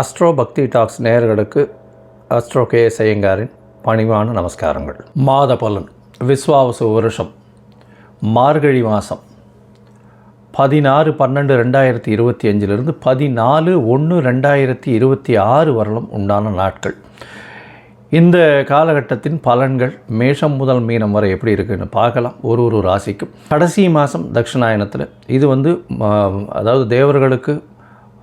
Astro பக்தி tax நேயர்களுக்கு astro K S ஐயங்காரின் பணிவான நமஸ்காரங்கள். மாத பலன் விஸ்வாவசு வருஷம் மார்கழி மாதம் பதினாறு பன்னெண்டு ரெண்டாயிரத்தி இருபத்தி அஞ்சிலிருந்து பதினாலு ஒன்று ரெண்டாயிரத்தி இருபத்தி ஆறு வரலும் உண்டான நாட்கள். இந்த காலகட்டத்தின் பலன்கள் மேஷம் முதல் மீனம் வரை எப்படி இருக்குன்னு பார்க்கலாம். ஒரு ஒரு ராசிக்கும். கடைசி மாதம் தட்சிணாயனத்தில். இது வந்து அதாவது தேவர்களுக்கு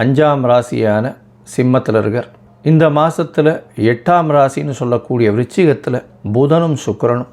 அஞ்சாம் ராசியான சிம்மத்தில் இருக்கார். இந்த மாதத்தில் எட்டாம் ராசின்னு சொல்லக்கூடிய விருச்சிகத்தில் புதனும் சுக்கரனும்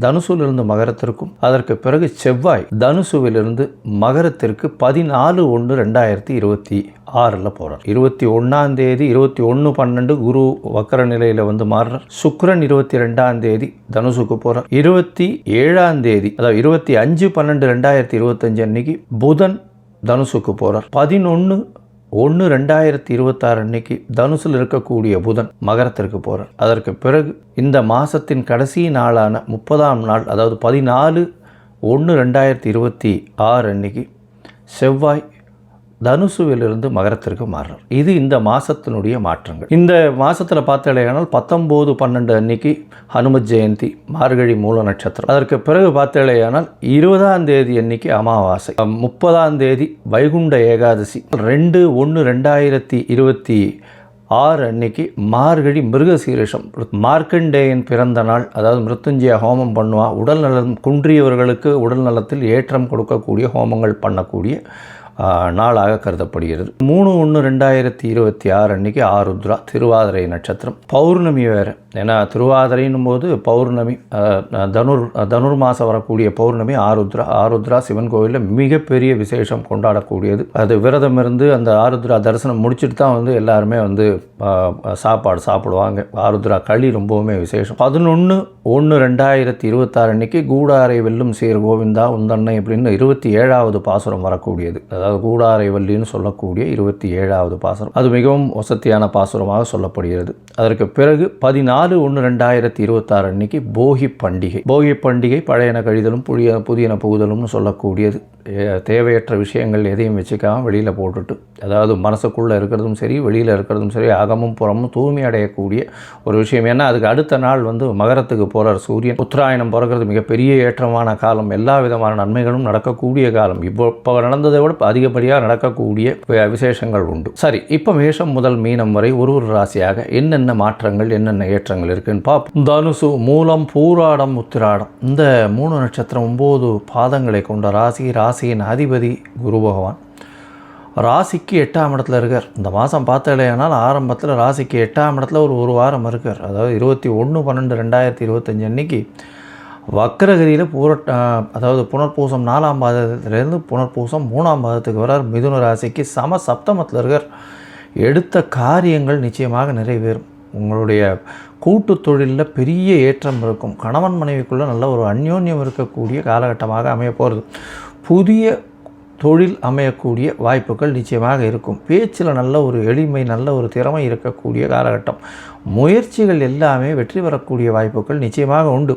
தனுசுவிலிருந்து மகரத்திற்கும் அதற்கு பிறகு செவ்வாய் தனுசுவிலிருந்து மகரத்திற்கு பதினாலு ஒன்று ரெண்டாயிரத்தி இருபத்தி ஆறில் போகிறார் இருபத்தி ஒன்றாம் தேதி இருபத்தி ஒன்று பன்னெண்டு குரு வக்கர நிலையில் வந்து மாறுறார். சுக்கரன் இருபத்தி ரெண்டாம் தேதி தனுசுக்கு போகிறார் இருபத்தி ஏழாம் தேதி அதாவது இருபத்தி அஞ்சு பன்னெண்டு ரெண்டாயிரத்தி இருபத்தஞ்சு அன்னைக்கு புதன் தனுசுக்கு போகிறார் பதினொன்று ஒன்று ரெண்டாயிரத்தி இருபத்தாறு அன்னைக்கு தனுசில் இருக்கக்கூடிய புதன் மகரத்திற்கு போகிறார் அதற்கு பிறகு இந்த மாதத்தின் கடைசி நாளான முப்பதாம் நாள் அதாவது பதினாலு ஒன்று ரெண்டாயிரத்தி இருபத்தி ஆறு அன்னைக்கு செவ்வாய் தனுசுவிலிருந்து மகரத்திற்கு மாறுறார். இது இந்த மாதத்தினுடைய மாற்றங்கள். இந்த மாதத்தில் பார்த்தேனால் பத்தொம்போது பன்னெண்டு அன்னைக்கு ஹனுமத் ஜெயந்தி மார்கழி மூல நட்சத்திரம். அதற்கு பிறகு பார்த்தேனால் இருபதாம் தேதி அன்னைக்கு அமாவாசை. முப்பதாம் தேதி வைகுண்ட ஏகாதசி. ரெண்டு ஒன்று ரெண்டாயிரத்தி இருபத்தி ஆறு அன்னைக்கு மார்கழி மிருகசீரிஷம். மார்க்கண்டேயன் பிறந்த நாள் அதாவது மிருத்துஞ்சய ஹோமம் பண்ணுவா. உடல் நலம் குன்றியவர்களுக்கு உடல் நலத்தில் ஏற்றம் கொடுக்கக்கூடிய ஹோமங்கள் பண்ணக்கூடிய நாளாக கருதப்படுகிறது. மூணு ஒன்று ரெண்டாயிரத்தி இருபத்தி ஆறு அன்றைக்கி ஆருத்ரா திருவாதிரை நட்சத்திரம். பௌர்ணமி வேறு. ஏன்னா திருவாதிரைன்னும் போது பௌர்ணமி தனுர் தனுர் மாதம் வரக்கூடிய பௌர்ணமி ஆருத்ரா ஆருத்ரா சிவன் கோவிலில் மிகப்பெரிய விசேஷம் கொண்டாடக்கூடியது. அது விரதம் இருந்து அந்த ஆருத்ரா தரிசனம் முடிச்சுட்டு தான் வந்து எல்லாருமே வந்து சாப்பாடு சாப்பிடுவாங்க. ஆருத்ரா களி ரொம்பவுமே விசேஷம். பதினொன்று ஒன்று ரெண்டாயிரத்தி இருபத்தாறு அன்னைக்கு கூடாரை வெல்லும் சீர் கோவிந்தா உந்தன்னை அப்படின்னு இருபத்தி ஏழாவது பாசுரம் வரக்கூடியது. அதாவது கூடாரை வள்ளின்னு சொல்லக்கூடிய இருபத்தி ஏழாவது பாசுரம். அது மிகவும் வசத்தியான பாசுரமாக சொல்லப்படுகிறது. அதற்கு பிறகு பதினாலு ஒன்று ரெண்டாயிரத்தி இருபத்தாறு அன்னைக்கு போகி பண்டிகை. போகி பண்டிகை பழையன கழிதலும் புதிய புதியன புகுதலும்னு சொல்லக்கூடியது. தேவையற்ற விஷயங்கள் எதையும் வச்சுக்காமல் வெளியில் போட்டுட்டு அதாவது மனசுக்குள்ளே இருக்கிறதும் சரி வெளியில் இருக்கிறதும் சரி அகமும் புறமும் தூய்மை அடையக்கூடிய ஒரு விஷயம். ஏன்னா அதுக்கு அடுத்த நாள் வந்து மகரத்துக்கு போகிறார் சூரியன். உத்தராயணம் பிறக்கிறது மிகப்பெரிய ஏற்றமான காலம். எல்லா விதமான நன்மைகளும் நடக்கக்கூடிய காலம். இப்போ இப்போ நடந்ததை விட அதிகப்படியாக நடக்கக்கூடிய விசேஷங்கள் உண்டு. சரி இப்போ மேஷம் முதல் மீனம் வரை ஒரு ஒரு ராசியாக என்னென்ன மாற்றங்கள் என்னென்ன ஏற்றங்கள் இருக்குன்னு பார்ப்போம் தனுசு மூலம் பூராடம் உத்திராடம். இந்த மூணு நட்சத்திரம் ஒம்பது பாதங்களை கொண்ட ராசி ராசியின் அதிபதி குரு பகவான். ராசிக்கு எட்டாம் இடத்துல இருக்கார். இந்த மாதம் பார்த்தாலேனால் ஆரம்பத்தில் ராசிக்கு எட்டாம் இடத்துல ஒரு ஒரு வாரம் இருக்கார். அதாவது இருபத்தி ஒன்று பன்னெண்டு ரெண்டாயிரத்தி இருபத்தஞ்சி அன்னைக்கு வக்கரகதியில் பூர அதாவது புனர்பூசம் நாலாம் பாதத்திலேருந்து புனர்பூசம் மூணாம் பாதத்துக்கு வரார். மிதுன ராசிக்கு சம சப்தமத்தில் இருக்கார். எடுத்த காரியங்கள் நிச்சயமாக நிறைவேறும். உங்களுடைய கூட்டு தொழிலில் பெரிய ஏற்றம் இருக்கும். கணவன் மனைவிக்குள்ளே நல்ல ஒரு அந்யோன்யம் இருக்கக்கூடிய காலகட்டமாக அமைய போகிறது புதிய தொழில் அமையக்கூடிய வாய்ப்புகள் நிச்சயமாக இருக்கும். பேச்சில் நல்ல ஒரு எளிமை நல்ல ஒரு திறமை இருக்கக்கூடிய காலகட்டம். முயற்சிகள் எல்லாமே வெற்றி பெறக்கூடிய வாய்ப்புகள் நிச்சயமாக உண்டு.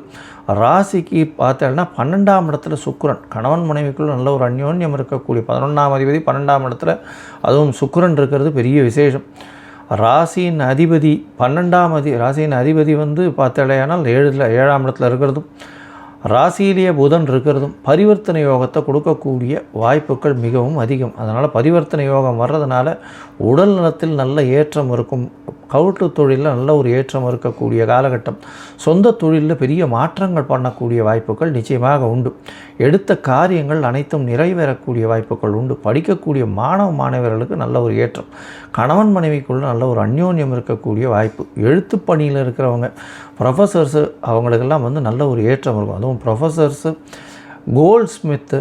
ராசிக்கு பார்த்தோம்னா பன்னெண்டாம் இடத்துல சுக்கிரன். கணவன் மனைவிக்குள்ள நல்ல ஒரு அந்யோன்யம் இருக்கக்கூடிய பதினொன்றாம் அதிபதி பன்னெண்டாம் இடத்துல அதுவும் சுக்கரன் இருக்கிறது பெரிய விசேஷம். ராசியின் அதிபதி பன்னெண்டாம் அதி ராசியின் அதிபதி வந்து பார்த்தாலேயானால் ஏழில் ஏழாம் இடத்துல இருக்கிறதும் ராசியிலேயே புதன் இருக்கிறதும் பரிவர்த்தனை யோகத்தை கொடுக்கக்கூடிய வாய்ப்புகள் மிகவும் அதிகம். அதனால் பரிவர்த்தனை யோகம் வர்றதுனால உடல் நலத்தில் நல்ல ஏற்றம் இருக்கும். கவுட்டு தொழிலில் நல்ல ஒரு ஏற்றம் இருக்கக்கூடிய காலகட்டம். சொந்த தொழிலில் பெரிய மாற்றங்கள் பண்ணக்கூடிய வாய்ப்புகள் நிச்சயமாக உண்டு. எடுத்த காரியங்கள் அனைத்தும் நிறைவேறக்கூடிய வாய்ப்புகள் உண்டு. படிக்கக்கூடிய மாணவ மாணவர்களுக்கு நல்ல ஒரு ஏற்றம். கணவன் மனைவிக்குள்ள நல்ல ஒரு அந்யோன்யம் இருக்கக்கூடிய வாய்ப்பு. எழுத்து பணியில் இருக்கிறவங்க ப்ரொஃபஸர்ஸு அவங்களுக்கெல்லாம் வந்து நல்ல ஒரு ஏற்றம் இருக்கும். அதுவும் ப்ரொஃபஸர்ஸு கோல்ட் ஸ்மித்து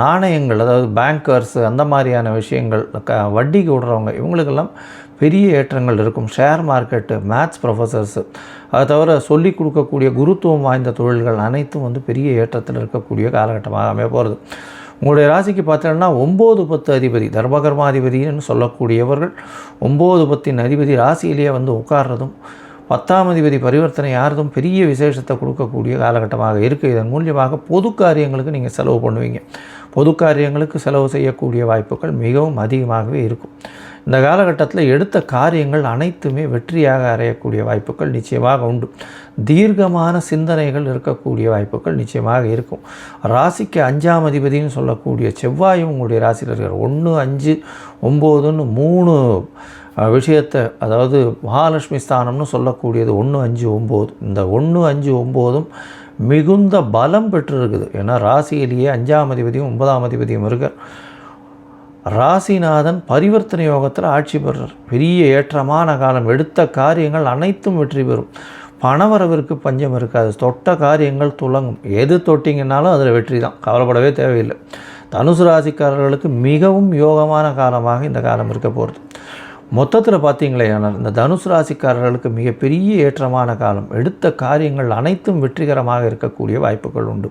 நாணயங்கள் அதாவது பேங்கர்ஸு அந்த மாதிரியான விஷயங்கள் க வட்டிக்கு விடுறவங்க இவங்களுக்கெல்லாம் பெரிய ஏற்றங்கள் இருக்கும். ஷேர் மார்க்கெட்டு மேத்ஸ் ப்ரொஃபஸர்ஸு அதை தவிர சொல்லிக் கொடுக்கக்கூடிய குருத்துவம் வாய்ந்த தொழில்கள் அனைத்தும் வந்து பெரிய ஏற்றத்தில் இருக்கக்கூடிய காலகட்டமாக அமைய போகிறது உங்களுடைய ராசிக்கு பார்த்தீங்கன்னா ஒம்பது பத்து அதிபதி தர்மகர்மாதிபதினு சொல்லக்கூடியவர்கள் ஒம்பது பத்தின் அதிபதி ராசியிலேயே வந்து உட்கார்றதும் பத்தாம் அதிபதி பரிவர்த்தனை யாரதும் பெரிய விசேஷத்தை கொடுக்கக்கூடிய காலகட்டமாக இருக்குது இதன் மூலியமாக பொது காரியங்களுக்கு நீங்கள் செலவு பண்ணுவீங்க. பொது காரியங்களுக்கு செலவு செய்யக்கூடிய வாய்ப்புகள் மிகவும் அதிகமாகவே இருக்கும். இந்த காலகட்டத்தில் எடுத்த காரியங்கள் அனைத்துமே வெற்றியாக அறையக்கூடிய வாய்ப்புகள் நிச்சயமாக உண்டு. தீர்க்கமான சிந்தனைகள் இருக்கக்கூடிய வாய்ப்புகள் நிச்சயமாக இருக்கும். ராசிக்கு அஞ்சாம் அதிபதினு சொல்லக்கூடிய செவ்வாயும் உங்களுடைய ராசியில் இருக்கிற ஒன்று அஞ்சு ஒம்போதுன்னு மூணு விஷயத்தை அதாவது மகாலட்சுமி ஸ்தானம்னு சொல்லக்கூடியது ஒன்று அஞ்சு ஒம்பது. இந்த ஒன்று அஞ்சு ஒம்போதும் மிகுந்த பலம் பெற்றிருக்குது. ஏன்னா ராசியிலேயே அஞ்சாம் அதிபதியும் ஒன்பதாம் அதிபதியும் இருக்க ராசிநாதன் பரிவர்த்தனை யோகத்தில் ஆட்சி பெறுறார். பெரிய ஏற்றமான காலம். எடுத்த காரியங்கள் அனைத்தும் வெற்றி பெறும். பணவரவிற்கு பஞ்சம் இருக்காது. தொட்ட காரியங்கள் துலங்கும் எது தொட்டிங்கன்னாலும் அதில் வெற்றி தான். கவலைப்படவே தேவையில்லை. தனுசு ராசிக்காரர்களுக்கு மிகவும் யோகமான காலமாக இந்த காலம் இருக்க போகிறது மொத்தத்தில் பார்த்தீங்களே ஆனால் இந்த தனுசு ராசிக்காரர்களுக்கு மிகப்பெரிய ஏற்றமான காலம். எடுத்த காரியங்கள் அனைத்தும் வெற்றிகரமாக இருக்கக்கூடிய வாய்ப்புகள் உண்டு.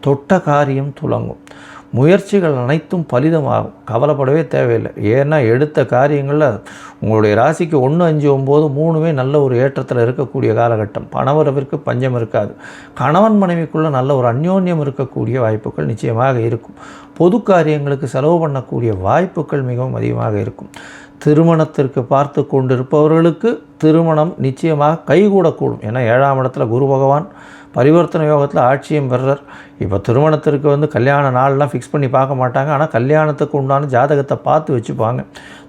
தொட்ட காரியம் துலங்கும் முயற்சிகள் அனைத்தும் பலிதமாகும் கவலைப்படவே தேவையில்லை. ஏன்னா எடுத்த காரியங்களில் உங்களுடைய ராசிக்கு ஒன்று அஞ்சு ஒம்பது மூணுமே நல்ல ஒரு ஏற்றத்தில் இருக்கக்கூடிய காலகட்டம். பணவரவிற்கு பஞ்சம் இருக்காது. கணவன் மனைவிக்குள்ளே நல்ல ஒரு அந்யோன்யம் இருக்கக்கூடிய வாய்ப்புகள் நிச்சயமாக இருக்கும். பொது காரியங்களுக்கு செலவு பண்ணக்கூடிய வாய்ப்புகள் மிகவும் அதிகமாக இருக்கும். திருமணத்திற்கு பார்த்து கொண்டிருப்பவர்களுக்கு திருமணம் நிச்சயமாக கைகூடக்கூடும். ஏன்னா ஏழாம் இடத்துல குரு பகவான் பரிவர்த்தனை யோகத்தில் ஆட்சியும் பெறுறார் இப்போ திருமணத்திற்கு வந்து கல்யாண நாள்லாம் ஃபிக்ஸ் பண்ணி பார்க்க மாட்டாங்க. ஆனால் கல்யாணத்துக்கு உண்டான ஜாதகத்தை பார்த்து வச்சுப்பாங்க.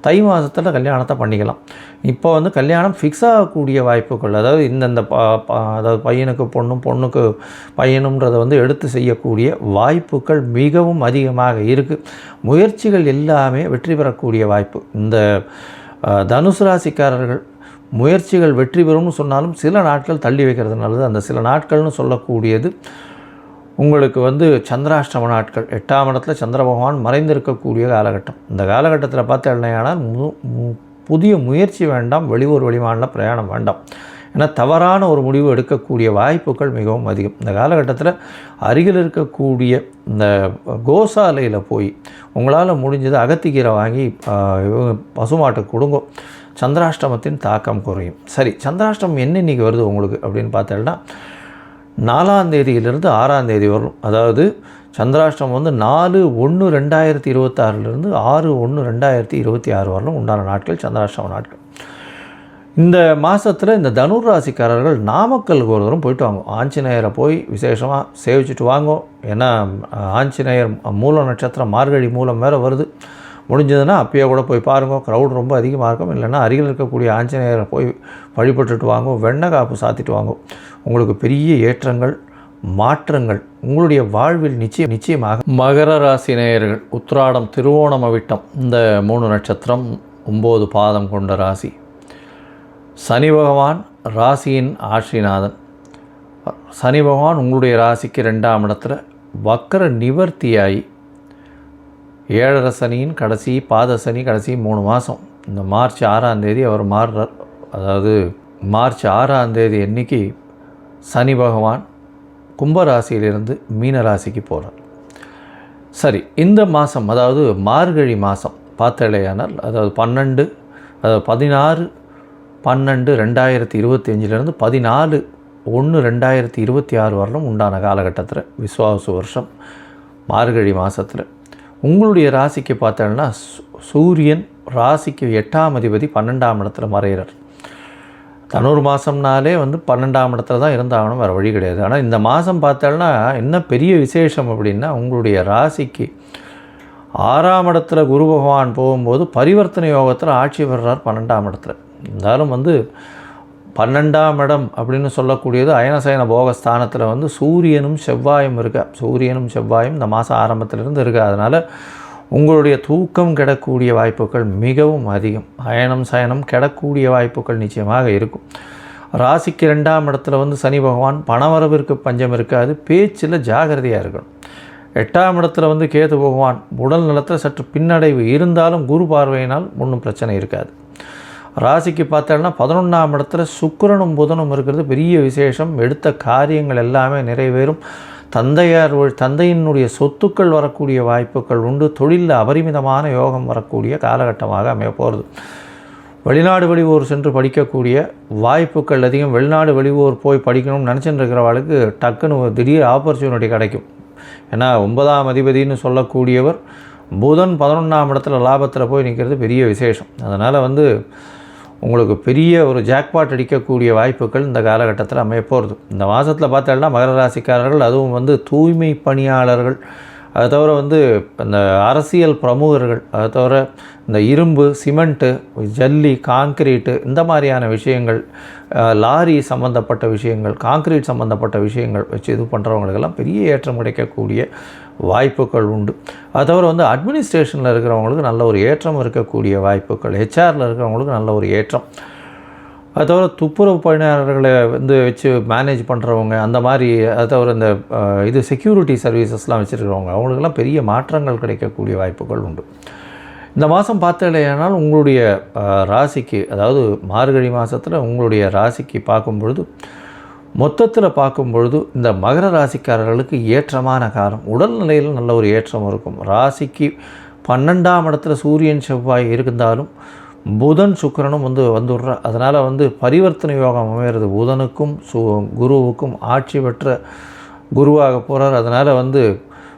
தை மாதத்தில் கல்யாணத்தை பண்ணிக்கலாம். இப்போ வந்து கல்யாணம் ஃபிக்ஸ் ஆகக்கூடிய வாய்ப்புகள் அதாவது இந்தந்த அதாவது பையனுக்கு பொண்ணும் பொண்ணுக்கு பையனுன்றதை வந்து எடுத்து செய்யக்கூடிய வாய்ப்புகள் மிகவும் அதிகமாக இருக்குது முயற்சிகள் எல்லாமே வெற்றி பெறக்கூடிய வாய்ப்பு. இந்த தனுசு ராசிக்காரர்கள் முயற்சிகள் வெற்றி பெறும்னு சொன்னாலும் சில நாட்கள் தள்ளி வைக்கிறது நல்லது அந்த சில நாட்கள்னு சொல்லக்கூடியது உங்களுக்கு வந்து சந்திராஷ்டம நாட்கள். எட்டாம் இடத்துல சந்திர பகவான் மறைந்திருக்கக்கூடிய காலகட்டம். இந்த காலகட்டத்தில் பார்த்து என்னையானால் புதிய முயற்சி வேண்டாம் வெளியூர் வெளிமாநில பிரயாணம் வேண்டாம். ஏன்னா தவறான ஒரு முடிவு எடுக்கக்கூடிய வாய்ப்புகள் மிகவும் அதிகம். இந்த காலகட்டத்தில் அருகில் இருக்கக்கூடிய இந்த கோசாலையில் போய் உங்களால் முடிஞ்சது அகத்திக்கீரை வாங்கி பசுமாட்டை கொடுங்கோ. சந்திராஷ்டமத்தின் தாக்கம் குறையும். சரி சந்திராஷ்டமம் என்ன இன்றைக்கி வருது உங்களுக்கு அப்படின்னு பார்த்தேன்னா நாலாம் தேதியிலிருந்து ஆறாம் தேதி வரும். அதாவது சந்திராஷ்டமம் வந்து நாலு ஒன்று ரெண்டாயிரத்தி இருபத்தாறுலேருந்து ஆறு ஒன்று ரெண்டாயிரத்தி இருபத்தி ஆறு வரலும் உண்டான நாட்கள் சந்திராஷ்டம நாட்கள். இந்த மாதத்தில் இந்த தனுர் ராசிக்காரர்கள் நாமக்கலுக்கு ஒரு தூரம் போயிட்டு வாங்க. ஆஞ்சநேயரை போய் விசேஷமாக சேவிச்சுட்டு வாங்கோ. ஏன்னா ஆஞ்சநேயர் மூல நட்சத்திரம் மார்கழி மூலம் வேறு வருது. முடிஞ்சதுன்னா அப்பயே கூட போய் பாருங்க. க்ரௌட் ரொம்ப அதிகமாக இருக்கும். இல்லைன்னா அருகில் இருக்கக்கூடிய ஆஞ்சநேயரை போய் வழிபட்டுட்டு வாங்க. வெண்ணெய் காப்பு சாத்திட்டு வாங்க. உங்களுக்கு பெரிய ஏற்றங்கள் மாற்றங்கள் உங்களுடைய வாழ்வில் நிச்சயம் நிச்சயமாக மகர ராசி நேயர்கள் உத்ராடம் திருவோணம் அவிட்டம் இந்த மூணு நட்சத்திரம் ஒம்பது பாதம் கொண்ட ராசி. சனி பகவான் ராசியின் ஆட்சிநாதன். சனி பகவான் உங்களுடைய ராசிக்கு ரெண்டாம் இடத்துல வக்கர நிவர்த்தியாகி ஏழரை சனியின் கடைசி பாத சனி கடைசி மூணு மாதம் இந்த மார்ச் ஆறாம் தேதி அவர் மாறுறார். அதாவது மார்ச் ஆறாம் தேதி அன்னைக்கு சனி பகவான் கும்பராசியிலிருந்து மீனராசிக்கு போகிறார் சரி இந்த மாதம் அதாவது மார்கழி மாதம் பார்த்தலையானால் அதாவது பன்னெண்டு அதாவது பதினாறு பன்னெண்டு ரெண்டாயிரத்தி இருபத்தி அஞ்சிலேருந்து பதினாலு ஒன்று ரெண்டாயிரத்தி இருபத்தி ஆறு வரலும் உண்டான காலகட்டத்தில் விஸ்வாச வருஷம் மார்கழி மாதத்தில் உங்களுடைய ராசிக்கு பார்த்தோம்னா சூரியன் ராசிக்கு எட்டாம் அதிபதி பன்னெண்டாம் இடத்துல மறையிறார் தனூர் மாதம்னாலே வந்து பன்னெண்டாம் இடத்துல தான் இருந்தாகணும் வேறு வழி கிடையாது. ஆனால் இந்த மாதம் பார்த்தோம்னா என்ன பெரிய விசேஷம் அப்படின்னா உங்களுடைய ராசிக்கு ஆறாம் இடத்துல குரு பகவான் போகும்போது பரிவர்த்தனை யோகத்தில் ஆட்சி பெறுறார் பன்னெண்டாம் இடத்துல. இருந்தாலும் வந்து பன்னெண்டாம் இடம் அப்படின்னு சொல்லக்கூடியது அயனசயன போகஸ்தானத்தில் வந்து சூரியனும் செவ்வாயும் இருக்கா. சூரியனும் செவ்வாயும் இந்த மாதம் ஆரம்பத்திலிருந்து இருக்கா. அதனால் உங்களுடைய தூக்கம் கெடக்கூடிய வாய்ப்புகள் மிகவும் அதிகம். அயனம் சயனம் கெடக்கூடிய வாய்ப்புகள் நிச்சயமாக இருக்கும். ராசிக்கு ரெண்டாம் இடத்துல வந்து சனி பகவான் பணவரவிற்கு பஞ்சம் இருக்காது. பேச்சில் ஜாகிரதையாக இருக்கணும். எட்டாம் இடத்துல வந்து கேது பகவான் உடல் நலத்தில் சற்று பின்னடைவு இருந்தாலும் குரு பார்வையினால் ஒன்றும் பிரச்சனை இருக்காது. ராசிக்கு பார்த்தோன்னா பதினொன்றாம் இடத்துல சுக்கரனும் புதனும் இருக்கிறது. பெரிய விசேஷம். எடுத்த காரியங்கள் எல்லாமே நிறைவேறும். தந்தையார் தந்தையினுடைய சொத்துக்கள் வரக்கூடிய வாய்ப்புகள் உண்டு. தொழிலில் அபரிமிதமான யோகம் வரக்கூடிய காலகட்டமாக அமைய போகிறது. வெளிநாடு வெளியூர் சென்று படிக்கக்கூடிய வாய்ப்புகள் அதிகம். வெளிநாடு வெளியூர் போய் படிக்கணும்னு நினச்சிட்டு இருக்கிறவளுக்கு டக்குன்னு ஒரு திடீர் ஆப்பர்ச்சுனிட்டி கிடைக்கும். ஏன்னா ஒன்பதாம் அதிபதினு சொல்லக்கூடியவர் புதன் பதினொன்றாம் இடத்துல லாபத்தில் போய் நிற்கிறது பெரிய விசேஷம். அதனால் வந்து உங்களுக்கு பெரிய ஒரு ஜாக்பாட் அடிக்கக்கூடிய வாய்ப்புகள் இந்த காலகட்டத்தில் அமைய போகிறது இந்த மாதத்தில் பார்த்தோம்னா மகர ராசிக்காரர்கள் அதுவும் வந்து தூய்மை பணியாளர்கள் அதை தவிர வந்து இந்த அரசியல் பிரமுகர்கள் அதை தவிர இந்த இரும்பு சிமெண்ட்டு ஜல்லி காங்கிரீட்டு இந்த மாதிரியான விஷயங்கள் லாரி சம்மந்தப்பட்ட விஷயங்கள் காங்கிரீட் சம்மந்தப்பட்ட விஷயங்கள் வச்சு இது பண்ணுறவங்களுக்கெல்லாம் பெரிய ஏற்றம் கிடைக்கக்கூடிய வாய்ப்புகள் உண்டு. அது தவிர வந்து அட்மினிஸ்ட்ரேஷனில் இருக்கிறவங்களுக்கு நல்ல ஒரு ஏற்றம் இருக்கக்கூடிய வாய்ப்புகள் ஹெச்ஆரில் இருக்கிறவங்களுக்கு நல்ல ஒரு ஏற்றம். அது தவிர துப்புரவு பணியாளர்களை வந்து வச்சு மேனேஜ் பண்ணுறவங்க அந்த மாதிரி அது தவிர இந்த இது செக்யூரிட்டி சர்வீசஸ்லாம் வச்சுருக்கிறவங்க அவங்களுக்கெல்லாம் பெரிய மாற்றங்கள் கிடைக்கக்கூடிய வாய்ப்புகள் உண்டு. இந்த மாதம் பார்த்தலையானால் உங்களுடைய ராசிக்கு அதாவது மார்கழி மாதத்தில் உங்களுடைய ராசிக்கு பார்க்கும் பொழுது மொத்தத்தில் பார்க்கும் பொழுது இந்த மகர ராசிக்காரர்களுக்கு ஏற்றமான காலம் உடல்நிலையில் நல்ல ஒரு ஏற்றம் இருக்கும். ராசிக்கு பன்னெண்டாம் இடத்துல சூரியன் செவ்வாய் இருந்தாலும் புதன் சுக்கரனும் வந்து வந்துடுற. அதனால் வந்து பரிவர்த்தனை யோகம் அமைகிறது புதனுக்கும் சு குருவுக்கும் ஆட்சி பெற்ற குருவாக போகிறார் அதனால் வந்து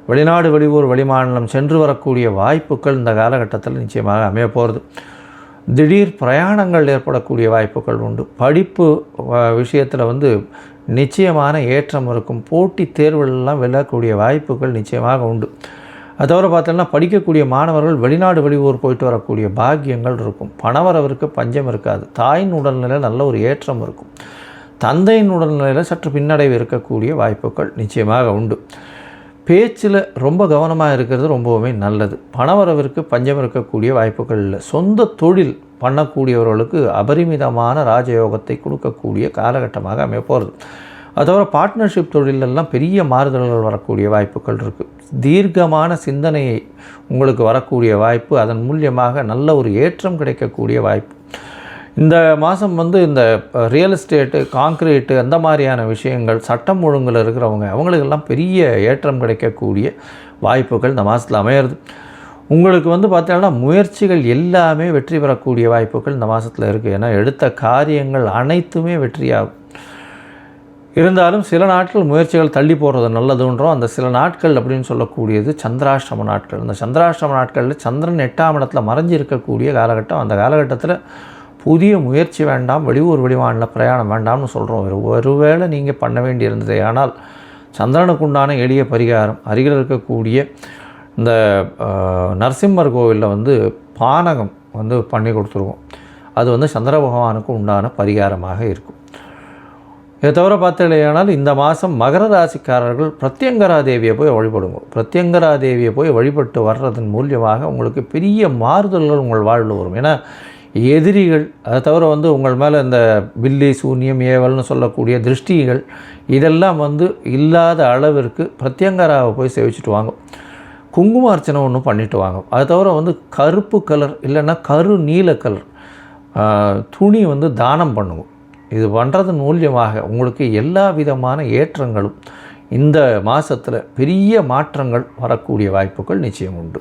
வெளிநாடு வெளியூர் வெளிமாநிலம் சென்று வரக்கூடிய வாய்ப்புகள் இந்த காலகட்டத்தில் நிச்சயமாக அமைய போகிறது திடீர் பிரயாணங்கள் ஏற்படக்கூடிய வாய்ப்புகள் உண்டு. படிப்பு விஷயத்தில் வந்து நிச்சயமான ஏற்றம் இருக்கும். போட்டி தேர்வுகளெல்லாம் விழக்கூடிய வாய்ப்புகள் நிச்சயமாக உண்டு. அது தவிர பார்த்தோம்னா படிக்கக்கூடிய மாணவர்கள் வெளிநாடு வெளியூர் போயிட்டு வரக்கூடிய பாக்கியங்கள் இருக்கும். பணவரவிற்கு பஞ்சம் இருக்காது. தாயின் உடல்நிலையில் நல்ல ஒரு ஏற்றம் இருக்கும். தந்தையின் உடல்நிலையில் சற்று பின்னடைவு இருக்கக்கூடிய வாய்ப்புகள் நிச்சயமாக உண்டு. பேச்சில் ரொம்ப கவனமாக இருக்கிறது ரொம்பவுமே நல்லது. பணவரவிற்கு பஞ்சம் இருக்கக்கூடிய வாய்ப்புகள் இல்லை. சொந்த தொழில் பண்ணக்கூடியவர்களுக்கு அபரிமிதமான ராஜயோகத்தை கொடுக்கக்கூடிய காலகட்டமாக அமைய போகிறது அதோட பார்ட்னர்ஷிப் தொழிலெல்லாம் பெரிய மாறுதல்கள் வரக்கூடிய வாய்ப்புகள் இருக்குது தீர்க்கமான சிந்தனையை உங்களுக்கு வரக்கூடிய வாய்ப்பு அதன் மூலியமாக நல்ல ஒரு ஏற்றம் கிடைக்கக்கூடிய வாய்ப்பு. இந்த மாதம் வந்து இந்த ரியல் எஸ்டேட்டு காங்க்ரீட்டு அந்த மாதிரியான விஷயங்கள் சட்டம் ஒழுங்கில் இருக்கிறவங்க அவங்களுக்கெல்லாம் பெரிய ஏற்றம் கிடைக்கக்கூடிய வாய்ப்புகள் இந்த மாதத்தில் அமையிறது. உங்களுக்கு வந்து பார்த்தீங்கன்னா முயற்சிகள் எல்லாமே வெற்றி பெறக்கூடிய வாய்ப்புகள் இந்த மாதத்தில் இருக்குது ஏன்னா எடுத்த காரியங்கள் அனைத்துமே வெற்றியாகும். இருந்தாலும் சில நாட்கள் முயற்சிகள் தள்ளி போடுறது நல்லதுன்றோம். அந்த சில நாட்கள் அப்படின்னு சொல்லக்கூடியது சந்திராஷ்டம நாட்கள். அந்த சந்திராஷ்டம நாட்களில் சந்திரன் எட்டாம் இடத்துல மறைஞ்சு இருக்கக்கூடிய காலகட்டம். அந்த காலகட்டத்தில் புதிய முயற்சி வேண்டாம் வெளியூர் வெளிமாநில பிரயாணம் வேண்டாம்னு சொல்கிறோம் ஒருவேளை நீங்கள் பண்ண வேண்டியிருந்தது. ஆனால் சந்திரனுக்கு உண்டான எளிய பரிகாரம் அருகில் இருக்கக்கூடிய இந்த நரசிம்மர் கோவிலில் வந்து பானகம் வந்து பண்ணி கொடுத்துருவோம். அது வந்து சந்திர பகவானுக்கு உண்டான பரிகாரமாக இருக்கும். இதை தவிர பார்த்தீங்கன்னா இந்த மாதம் மகர ராசிக்காரர்கள் பிரத்யங்கரா தேவியை போய் வழிபடுங்க. பிரத்யங்கரா தேவியை போய் வழிபட்டு வர்றதன் மூலியமாக உங்களுக்கு பெரிய மாறுதல்கள் உங்கள் வாழ்வில் வரும். ஏன்னா எதிரிகள் அதை தவிர வந்து உங்கள் மேலே இந்த பில்லி சூன்யம் ஏவல்னு சொல்லக்கூடிய திருஷ்டிகள் இதெல்லாம் வந்து இல்லாத அளவிற்கு பிரத்யங்கராவை போய் சேவிச்சுட்டு வாங்க. குங்கும அர்ச்சனை ஒன்று பண்ணிட்டு வாங்க. அதை தவிர வந்து கருப்பு கலர் இல்லைன்னா கரு நீல கலர் துணி வந்து தானம் பண்ணுவோம் இது பண்ணுறது மூலியமாக உங்களுக்கு எல்லா விதமான ஏற்றங்களும் இந்த மாதத்தில் பெரிய மாற்றங்கள் வரக்கூடிய வாய்ப்புகள் நிச்சயம் உண்டு.